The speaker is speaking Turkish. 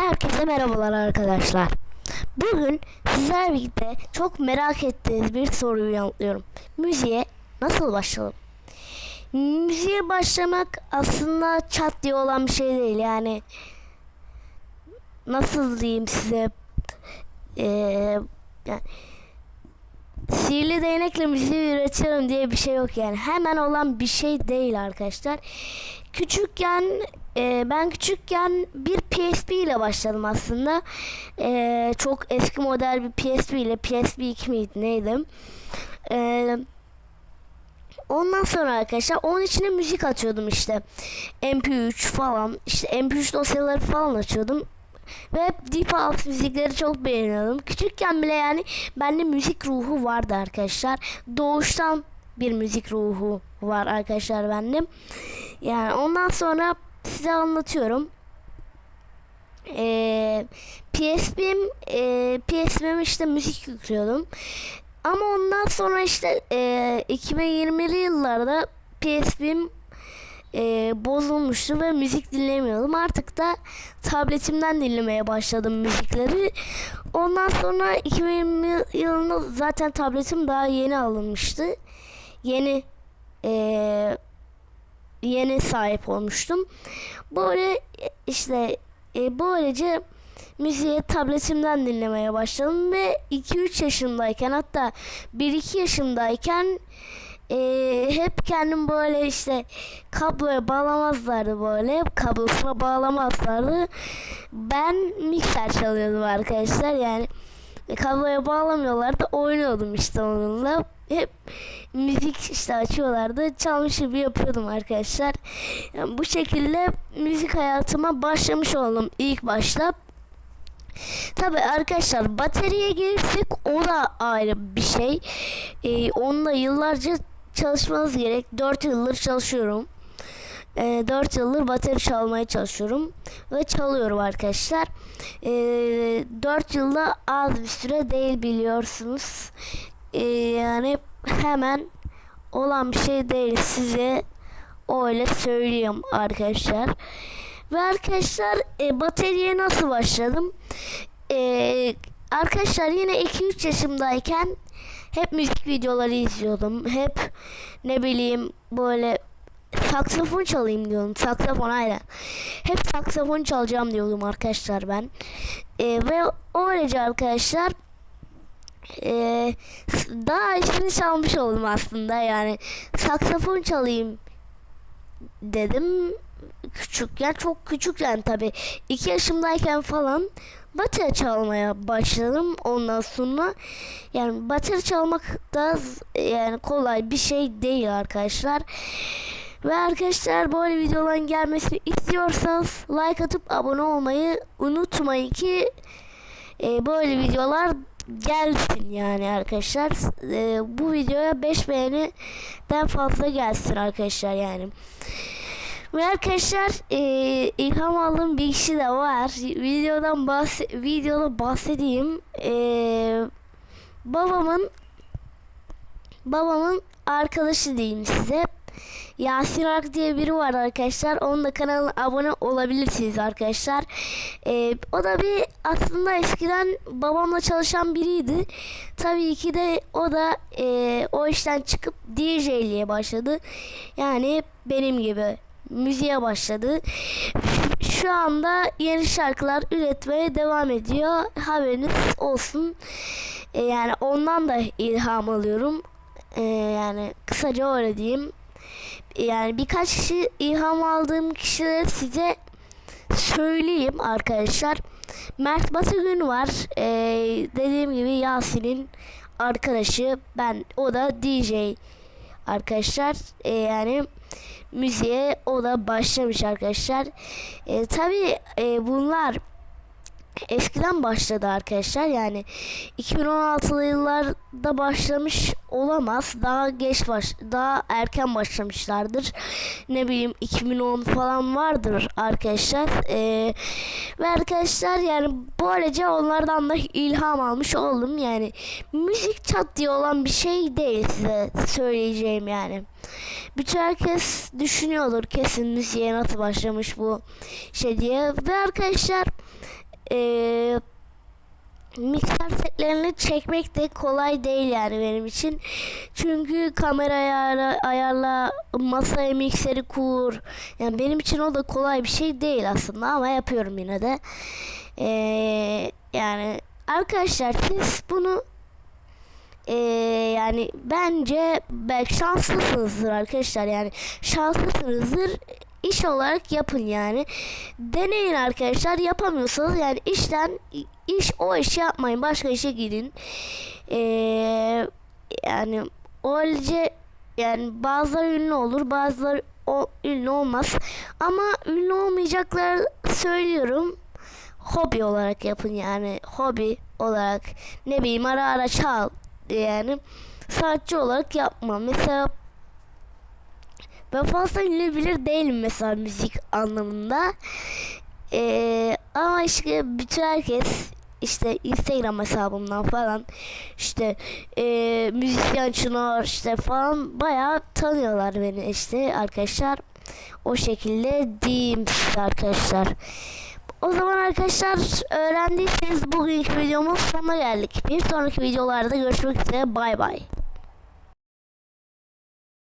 Herkese merhabalar arkadaşlar. Bugün sizlerle birlikte çok merak ettiğiniz bir soruyu yanıtlıyorum. Müziğe nasıl başlayalım? Müziğe başlamak aslında çat diye olan bir şey değil yani. Nasıl diyeyim size? Ee, yani, sihirli değnekle müziği üretiyorum diye bir şey yok yani. Hemen olan bir şey değil arkadaşlar. Küçükken e, ben küçükken bir PSP ile başladım aslında. E, çok eski model bir PSP ile PSP 2 miydi neydi? E, ondan sonra arkadaşlar onun içine müzik atıyordum işte. MP3 falan işte MP3 dosyaları falan açıyordum. Ve Deep House müzikleri çok beğeniyordum. Küçükken bile yani bende müzik ruhu vardı arkadaşlar. Doğuştan bir müzik ruhu var arkadaşlar bende. Yani ondan sonra size anlatıyorum. Ee, PSP'm e, PSP'm işte müzik yüklüyordum. Ama ondan sonra işte e, 2020'li yıllarda PSP'm e, bozulmuştu ve müzik dinlemiyordum. Artık da tabletimden dinlemeye başladım müzikleri. Ondan sonra 2020 yılında zaten tabletim daha yeni alınmıştı. Yeni e, yeni sahip olmuştum. Böyle işte e, böylece müziği tabletimden dinlemeye başladım ve 2-3 yaşındayken hatta 1-2 yaşındayken e, hep kendim böyle işte kabloya bağlamazlardı böyle kablosuna bağlamazlardı ben mikser çalıyordum arkadaşlar yani kabloya bağlamıyorlardı oynuyordum işte onunla hep müzik işte açıyorlardı çalmış gibi yapıyordum arkadaşlar yani bu şekilde müzik hayatıma başlamış oldum ilk başta Tabi arkadaşlar bataryaya gelirsek o da ayrı bir şey. Ee, onunla yıllarca çalışmanız gerek. 4 yıldır çalışıyorum. Ee, 4 yıldır bateri çalmaya çalışıyorum. Ve çalıyorum arkadaşlar. Ee, 4 yılda az bir süre değil biliyorsunuz. Ee, yani hemen olan bir şey değil size öyle söyleyeyim arkadaşlar. Ve arkadaşlar e, bataryaya nasıl başladım? E, arkadaşlar yine 2-3 yaşımdayken hep müzik videoları izliyordum. Hep ne bileyim böyle saksafon çalayım diyordum. Saksafon aynen. Hep saksafon çalacağım diyordum arkadaşlar ben. E, ve öylece arkadaşlar e, daha iyisini çalmış oldum aslında yani saksafon çalayım dedim küçükken çok küçükken tabi iki yaşımdayken falan bateri çalmaya başladım ondan sonra yani bateri çalmak da yani kolay bir şey değil arkadaşlar ve arkadaşlar böyle videoların gelmesini istiyorsanız like atıp abone olmayı unutmayın ki e, böyle videolar gelsin yani arkadaşlar e, bu videoya 5 beğeniden fazla gelsin arkadaşlar yani ve arkadaşlar e, ilham aldığım bir kişi de var. Videodan bahs videoda bahsedeyim. E, babamın babamın arkadaşı diyeyim size. Yasin Ark diye biri var arkadaşlar. Onun da kanalına abone olabilirsiniz arkadaşlar. Ee, o da bir aslında eskiden babamla çalışan biriydi. Tabii ki de o da e, o işten çıkıp DJ'liğe başladı. Yani benim gibi müziğe başladı. Şu anda yeni şarkılar üretmeye devam ediyor. Haberiniz olsun. E, yani ondan da ilham alıyorum. E, yani kısaca öyle diyeyim. Yani birkaç kişi ilham aldığım kişileri size söyleyeyim arkadaşlar. Mert Batıgün var. E, dediğim gibi Yasin'in arkadaşı. Ben o da DJ arkadaşlar. E, yani müziğe o da başlamış arkadaşlar. E, Tabi e, bunlar eskiden başladı arkadaşlar. Yani 2016'lı yıllarda başlamış olamaz. Daha geç baş daha erken başlamışlardır. Ne bileyim 2010 falan vardır arkadaşlar. Ee, ve arkadaşlar yani böylece onlardan da ilham almış oldum. Yani müzik çat diye olan bir şey değil size söyleyeceğim yani. Bütün herkes düşünüyordur kesin müziğe nasıl başlamış bu şey diye. Ve arkadaşlar eee mikser setlerini çekmek de kolay değil yani benim için. Çünkü kamera ayarla, ayarla masaya mikseri kur. Yani benim için o da kolay bir şey değil aslında ama yapıyorum yine de. Eee, yani arkadaşlar siz bunu eee, yani bence belki şanslısınızdır arkadaşlar yani şanslısınızdır iş olarak yapın yani. Deneyin arkadaşlar yapamıyorsanız yani işten iş o işi yapmayın başka işe gidin. Eee, yani öylece yani bazıları ünlü olur bazıları o ünlü olmaz. Ama ünlü olmayacakları söylüyorum. Hobi olarak yapın yani hobi olarak. Ne bileyim ara ara çal yani. Sanatçı olarak yapma mesela ben fazla bilir değilim mesela müzik anlamında Ee, ama işte bütün herkes işte Instagram hesabımdan falan işte e, müzisyen Çınar işte falan bayağı tanıyorlar beni işte arkadaşlar o şekilde diyeyim size arkadaşlar. O zaman arkadaşlar öğrendiyseniz bugünkü videomuz sonuna geldik. Bir sonraki videolarda görüşmek üzere. Bay bay.